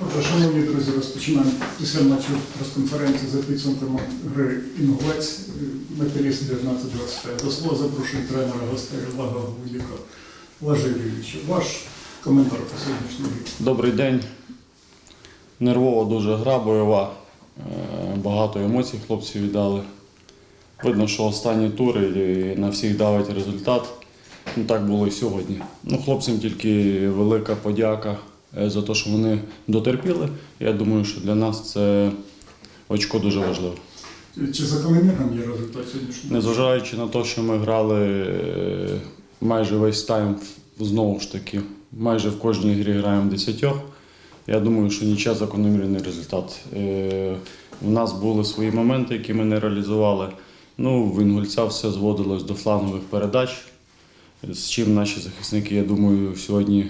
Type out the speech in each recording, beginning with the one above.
Отже, шановні друзі, розпочинаємо після матчу прес-конференції за підсумками гри Інгулець, металіст 19-25. До слова запрошую тренера гостей Лага Гудіка Лажа Юрійовича. Ваш коментар по сьогоднішній грі. Добрий день. Нервова дуже гра бойова. Е, Багато емоцій хлопці віддали. Видно, що останні тури і на всіх давить результат. Ну, так було і сьогодні. Ну, хлопцям тільки велика подяка за те, що вони дотерпіли. Я думаю, що для нас це очко дуже важливо. Чи закономірним є результат сьогоднішнього? Незважаючи на те, що ми грали е, майже весь тайм, знову ж таки, майже в кожній грі граємо десятьох. Я думаю, що нічия закономірний результат. Е, У нас були свої моменти, які ми не реалізували. Ну, в Інгульця все зводилось до флангових передач, з чим наші захисники, я думаю, сьогодні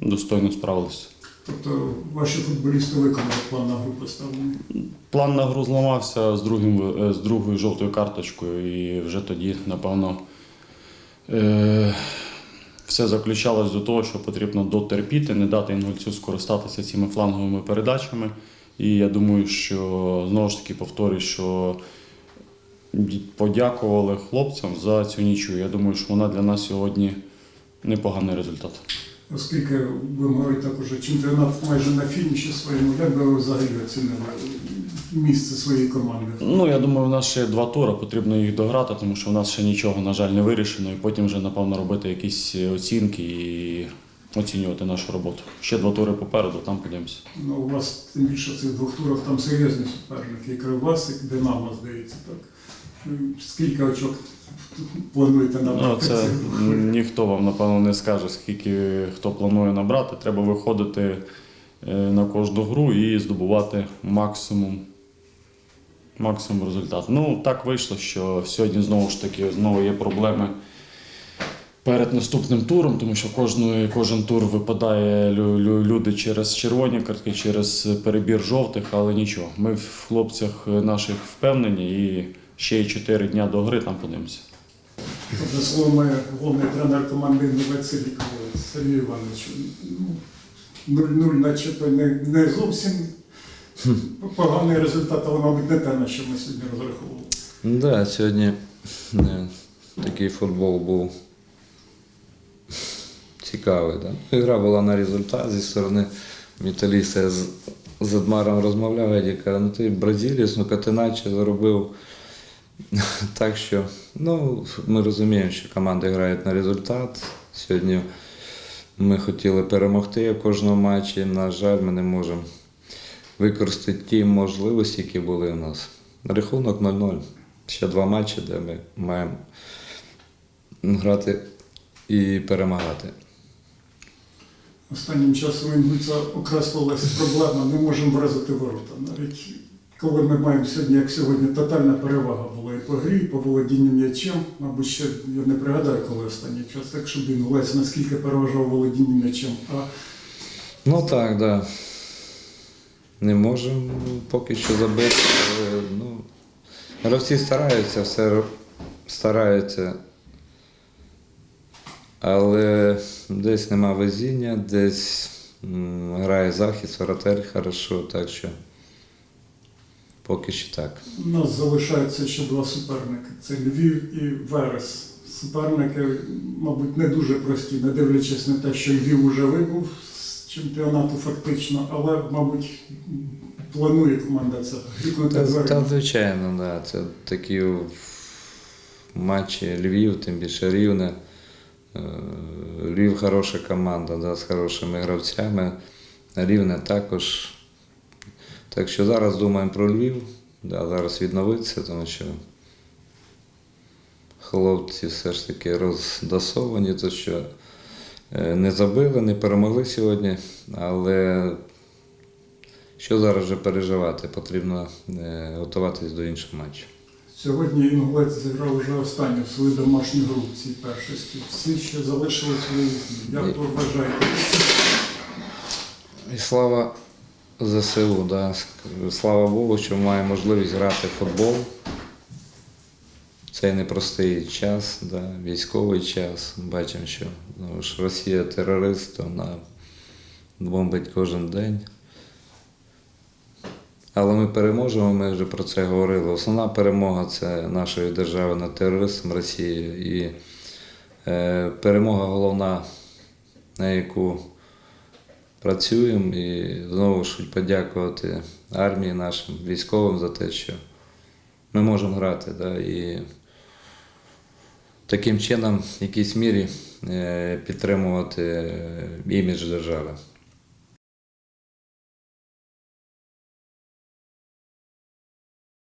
достойно справилися. Тобто ваші футболісти виконали план на гру поставлений. План на гру зламався з, другим, е, з другою жовтою карточкою, і вже тоді, напевно, е, все заключалось до того, що потрібно дотерпіти, не дати інгульцю скористатися цими фланговими передачами. І я думаю, що знову ж таки повторюю, що подякували хлопцям за цю нічу. Я думаю, що вона для нас сьогодні непоганий результат. Оскільки ви говорите так уже чемпіонат майже на фініші своєму, як би ви взагалі оцінили місце своєї команди? Ну, я думаю, у нас ще два тури, потрібно їх дограти, тому що у нас ще нічого, на жаль, не вирішено, і потім вже, напевно, робити якісь оцінки і оцінювати нашу роботу. Ще два тури попереду, там подивимося. Ну, у вас тим більше в цих двох турах там серйозні суперники, і Кривбас, і Динамо, здається, так. Ну, Скільки очок плануєте Ну, набрати? це двох турах? ніхто вам, напевно, не скаже, скільки хто планує набрати. Треба виходити е, на кожну гру і здобувати максимум. Максимум результату. Ну, так вийшло, що сьогодні знову ж таки знову є проблеми перед наступним туром, тому що кожну, кожен тур випадає лю- лю- люди через червоні картки, через перебір жовтих, але нічого. Ми в хлопцях наших впевнені і ще й 4 дня до гри там подивимося. Тобто, словами головний тренер команди Інновець Сергій Іванович, ну, 0-0 начебто не, не зовсім поганий результат, але, мабуть, не те, на що ми сьогодні розраховували. Ну Да, сьогодні е, такий футбол був цікавий. Да? Гра була на результат зі сторони металіста. Я з, з Адмаром розмовляв, я каже, ну ти бразилець, ну ти наче заробив. Так що, ну, ми розуміємо, що команди грають на результат. Сьогодні ми хотіли перемогти в кожному матчі. На жаль, ми не можемо використати ті можливості, які були у нас. Рахунок 0-0. Ще два матчі, де ми маємо грати і перемагати. Останнім часом Інгульця окреслилась проблема, не можемо вразити ворота. Навіть коли ми маємо сьогодні, як сьогодні, тотальна перевага була і по грі, і по володінню м'ячем. Мабуть, ще я не пригадаю, коли останній час, так щоб Інгулець наскільки переважав володіння м'ячем. А Ну так, так. Да. Не можемо поки що забити. але, Ну, гравці стараються, все стараються. Але десь нема везіння, десь грає захист, воротар хорошо, так що поки що так. У нас залишаються ще два суперники: це Львів і Верес. Суперники, мабуть, не дуже прості, не дивлячись на те, що Львів уже вибув з чемпіонату фактично, але, мабуть, планує команда це Та, та звичайно, да. Це такі матчі Львів, тим більше Рівне. Е, Львів хороша команда, да, з хорошими гравцями. Рівне також. Так що зараз думаємо про Львів, да, зараз відновитися, тому що хлопці все ж таки роздасовані, то що е, не забили, не перемогли сьогодні, але що зараз вже переживати? Потрібно е, готуватись до іншого матчу. Сьогодні Інгулець зіграв вже останню свою домашню гру в цій першості. Всі ще залишились виїзні. Як ви вважаєте? І слава ЗСУ, да. слава Богу, що маємо можливість грати в футбол. Цей непростий час, да, військовий час. Бачимо, що ну, ж Росія терорист, вона бомбить кожен день. Але ми переможемо, ми вже про це говорили. Основна перемога це нашої держави над терористом Росії. І е, перемога головна, на яку працюємо. І знову ж подякувати армії нашим військовим за те, що ми можемо грати. Да, і таким чином, в якійсь мірі, е, підтримувати е, імідж держави.